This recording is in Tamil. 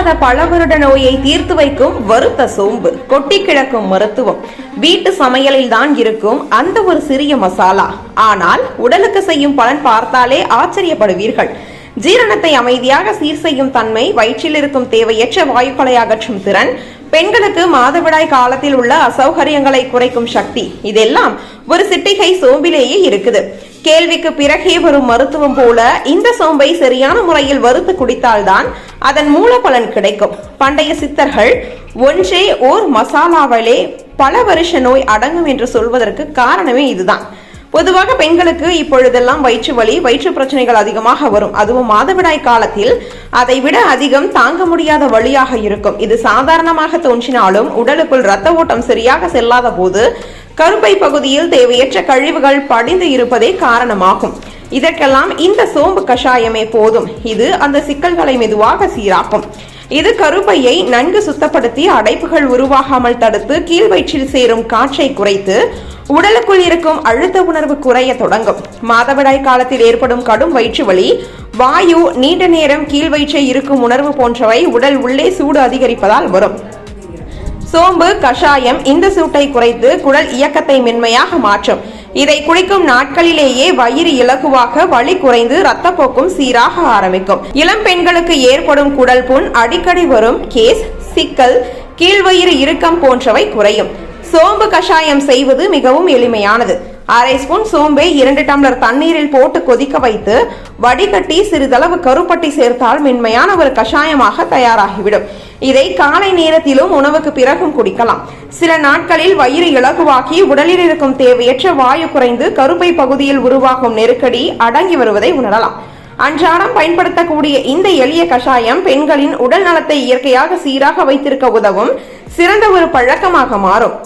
தீராத பல வருட நோயை தீர்த்து வைக்கும் வருத்த சோம்பு கொட்டி கிடக்கும் மருத்துவம். வீட்டு சமையலில் தான் இருக்கும் அந்த ஒரு சிறிய மசாலா. ஆனால் உடலுக்கு செய்யும் பலன் பார்த்தாலே ஆச்சரியப்படுவீர்கள். ஜீரணத்தை அமைதியாக சீர் செய்யும் தன்மை வயிற்றில் இருக்கும் தேவையற்ற வாயுக்களை அகற்றும் திறன் பெண்களுக்கு மாதவிடாய் காலத்தில் உள்ள அசௌகரியங்களை குறைக்கும் சக்தி. இதெல்லாம் ஒரு சிட்டிகை சோம்பிலேயே இருக்குது. கேள்விக்கு பிறகே வரும் மருத்துவம் போல இந்த சோம்பை சரியான முறையில் வறுத்து குடித்தால்தான் அதன் மூல பலன் கிடைக்கும். பண்டைய சித்தர்கள் ஒன்றே ஓர் மசாலாவிலே பல வருஷ நோய் அடங்கும் என்று சொல்வதற்கு காரணமே இதுதான். பொதுவாக பெண்களுக்கு இப்பொழுதெல்லாம் வயிற்று வலி வயிற்று பிரச்சனைகள் அதிகமாக வரும். அதுவும் மாதவிடாய் காலத்தில் அதை விட அதிகம் தாங்க முடியாத வழியாக இருக்கும். இது சாதாரணமாக தோன்றினாலும் உடலுக்குள் இரத்த ஓட்டம் சரியாக செல்லாத போது கருப்பை பகுதியில் தேவையற்ற கழிவுகள் படிந்து இருப்பதே காரணமாகும். இதற்கெல்லாம் இந்த சோம்பு கஷாயமே போதும். இது அந்த சிக்கல்களை மெதுவாக சீராக்கும். இது கருப்பையை நன்கு சுத்தப்படுத்தி அடைப்புகள் உருவாகாமல் தடுத்து கீழ் வயிற்றில் சேரும் காற்றை குறைத்து உடலுக்குள் இருக்கும் அழுத்த உணர்வு குறைய தொடங்கும். மாதவிடாய் காலத்தில் ஏற்படும் கடும் வயிற்று வலி வாயு நீண்ட நேரம் கீழ் வயிற்றை இருக்கும் உணர்வு போன்றவை உடல் உள்ளே சூடு அதிகரிப்பதால் வரும். சோம்பு கஷாயம் இந்த சூட்டை குறைத்து குடல் இயக்கத்தை மென்மையாக மாற்றும். இதை குடிக்கும் நாட்களிலேயே வயிறு இலகுவாக வலி குறைந்து இரத்தப்போக்கும் சீராக ஆரம்பிக்கும். இளம் பெண்களுக்கு ஏற்படும் குடல் புண் அடிக்கடி வரும் கேஸ் சிக்கல் கீழ்வயிறு இறுக்கம் போன்றவை குறையும். சோம்பு கஷாயம் செய்வது மிகவும் எளிமையானது. அரை ஸ்பூன் சோம்பை இரண்டு டம்ளர் தண்ணீரில் போட்டு கொதிக்க வைத்து வடிகட்டி சிறிதளவு கருப்பட்டி சேர்த்தால் மென்மையான ஒரு கஷாயமாக தயாராகிவிடும். இதை காலை நேரத்திலும் உணவுக்கு பிறகும் குடிக்கலாம். சில நாட்களில் வயிறு இலகுவாக்கி உடலில் இருக்கும் தேவையற்ற வாயு குறைந்து கருப்பை பகுதியில் உருவாகும் நெருக்கடி அடங்கி வருவதை உணரலாம். அன்றாடம் பயன்படுத்தக்கூடிய இந்த எளிய கஷாயம் பெண்களின் உடல் நலத்தை இயற்கையாக சீராக வைத்திருக்க உதவும் சிறந்த ஒரு பழக்கமாக மாறும்.